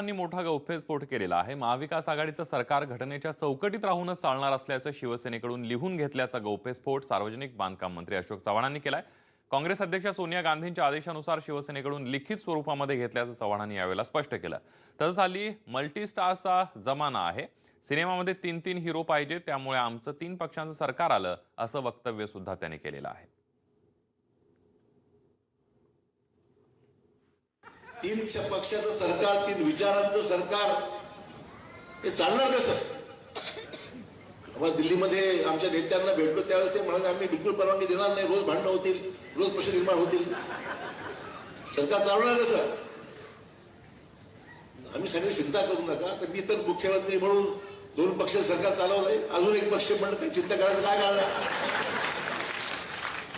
यांनी मोठा गौफेस्फोट केलेला आहे. महाविकास आघाडीचं सरकार घटनेच्या चौकटीत राहूनच चालणार असल्याचं शिवसेनेकडून लिहून घेतल्याचा गौफेस्फोट सार्वजनिक बांधकाम मंत्री अशोक चव्हाणांनी केलाय. काँग्रेस अध्यक्ष सोनिया गांधींच्या आदेशानुसार शिवसेनेकडून लिखित स्वरूपामध्ये घेतल्याचं चव्हाणांनी यावेळेला स्पष्ट केलं. तसंच हल्ली मल्टीस्टारचा जमाना आहे. सिनेमामध्ये तीन तीन हिरो पाहिजे त्यामुळे आमचं तीन पक्षांचं सरकार आलं असं वक्तव्य सुद्धा त्यांनी केलेलं आहे. तीन पक्षाचं सरकार तीन विचारांचं सरकार. हे चालणार कसं? आम्हाला दिल्लीमध्ये आमच्या नेत्यांना भेटलो त्यावेळेस ते म्हणाले आम्ही बिलकुल परवानगी देणार नाही रोज भांडणं होतील रोज प्रश्न निर्माण होतील. सरकार चालवणार कसं? आम्ही सगळी चिंता करू नका. तर मी तर मुख्यमंत्री म्हणून दोन पक्ष सरकार चालवलंय. अजून एक पक्ष म्हणलं काही चिंता करायचं काय कारण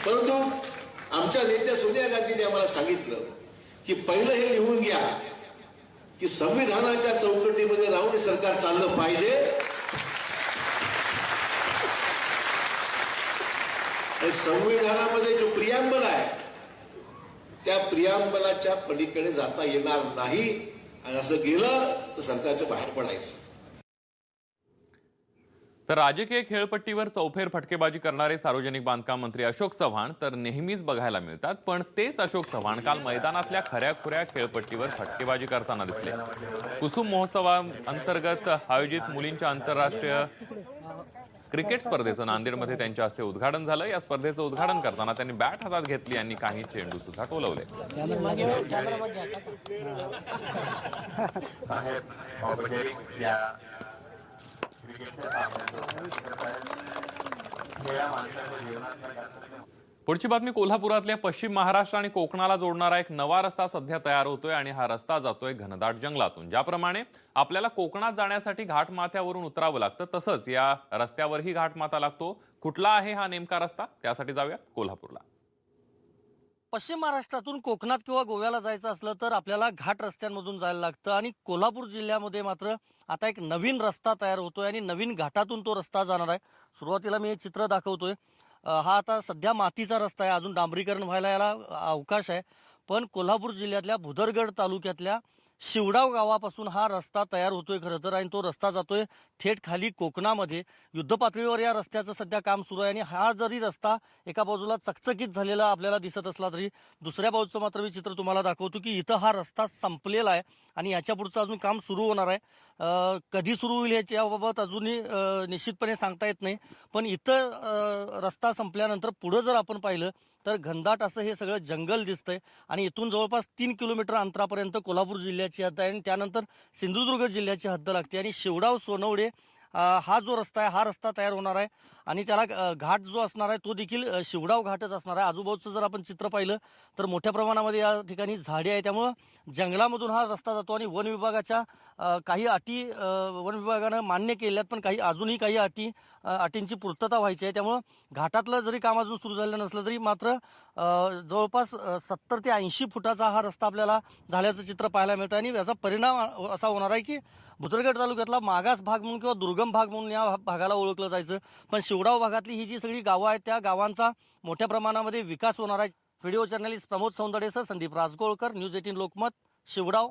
परंतु आमच्या नेत्या सोनिया गांधीने आम्हाला सांगितलं की पहिलं हे लिहून घ्या की संविधानाच्या चौकटीमध्ये राहून सरकार चाललं पाहिजे. आणि संविधानामध्ये जो प्रियांबल आहे त्या प्रियांबलाच्या पलीकडे जाता येणार नाही. आणि असं गेलं तर सरकारच्या बाहेर पडायचं. तर राजकीय खेळपट्टीवर चौफेर फटकेबाजी करणारे सार्वजनिक बांधकाम मंत्री अशोक चव्हाण तर नेहमीच बघायला मिळतात पण तेच अशोक चव्हाण काल मैदानातल्या खऱ्या खुऱ्या खेळपट्टीवर फटकेबाजी करताना दिसले. कुसुम महोत्सवाअंतर्गत आयोजित मुलींच्या आंतरराष्ट्रीय क्रिकेट स्पर्धेचं नांदेडमध्ये त्यांच्या हस्ते उद्घाटन झालं. या स्पर्धेचं उद्घाटन करताना त्यांनी बॅट हातात घेतली आणि काही चेंडू सुद्धा टोलवले. पुढची बातमी कोल्हापुरातल्या पश्चिम महाराष्ट्र आणि कोकणाला जोडणारा एक नवा रस्ता सध्या तयार होतोय आणि हा रस्ता जातोय घनदाट जंगलातून. ज्याप्रमाणे आपल्याला कोकणात जाण्यासाठी घाटमाथ्यावरून उतरावं लागतं तसंच या रस्त्यावरही घाटमाथा लागतो. कुठला आहे हा नेमका रस्ता? त्यासाठी जाऊया कोल्हापूरला. पश्चिम महाराष्ट्रातून कोकणात किंवा गोव्याला जायचं असलं तर आपल्याला घाट रस्त्यांमधून जायला लागतं आणि कोल्हापूर जिल्ह्यामध्ये मात्र आता एक नवीन रस्ता तयार होतोय आणि नवीन घाटातून तो रस्ता जाणार आहे. सुरुवातीला मी हे चित्र दाखवतोय. हा आता सध्या मातीचा रस्ता आहे. अजून डांबरीकरण व्हायला याला अवकाश आहे. पण कोल्हापूर जिल्ह्यातल्या भुदरगड तालुक्यातल्या शिवडाव गावापासून हा रस्ता तयार होतोय खरं तर आणि तो रस्ता जातोय थेट खाली कोकणामध्ये. युद्धपातळीवर या रस्त्याचं सध्या काम सुरू आहे आणि हा जरी रस्ता एका बाजूला चकचकीत झालेला आपल्याला दिसत असला तरी दुसऱ्या बाजूचं मात्र मी चित्र तुम्हाला दाखवतो की इथं हा रस्ता संपलेला आहे आणि याच्या पुढचं अजून काम सुरू होणार आहे. कधी सुरू होईल याच्याबाबत अजूनही निश्चितपणे सांगता येत नाही. पण इथं रस्ता संपल्यानंतर पुढं जर आपण पाहिलं तर घनदाट असं हे सगळं जंगल दिसतंय. आणि इथून जवळपास तीन किलोमीटर अंतरापर्यंत कोल्हापूर जिल्ह्याची हद्द आहे आणि त्यानंतर सिंधुदुर्ग जिल्ह्याची हद्द लागते. आणि शेवडाव सोनवडे हा जो रस्ता आहे हा रस्ता तयार होणार आहे आणि त्याला घाट जो असणार आहे तो देखील शिवडाव घाटच असणार आहे. आजूबाजूचं जर आपण चित्र पाहिलं तर मोठ्या प्रमाणामध्ये या ठिकाणी झाडे आहे त्यामुळं जंगलामधून हा रस्ता जातो आणि वन विभागाच्या काही अटी वन विभागानं मान्य केल्यात पण काही अजूनही काही अटी अटींची पूर्तता व्हायची आहे. त्यामुळं घाटातलं जरी काम अजून सुरू झालं नसलं तरी मात्र जवळपास सत्तर ते ऐंशी फुटाचा हा रस्ता आपल्याला झाल्याचं चित्र पाहायला मिळतं आणि याचा परिणाम असा होणार आहे की भुदरगड तालुक्यातला मागास भाग म्हणून किंवा दुर्गम भाग म्हणून या भागाला ओळखलं जायचं. पण शिवडाव भागातली ही जी सगळी गावं आहेत त्या गावांचा मोठ्या प्रमाणामध्ये विकास होणार आहे. व्हिडिओ जर्नलिस्ट प्रमोद सौंदडेसह संदीप राजगोळकर न्यूज एटीन लोकमत शिवडाव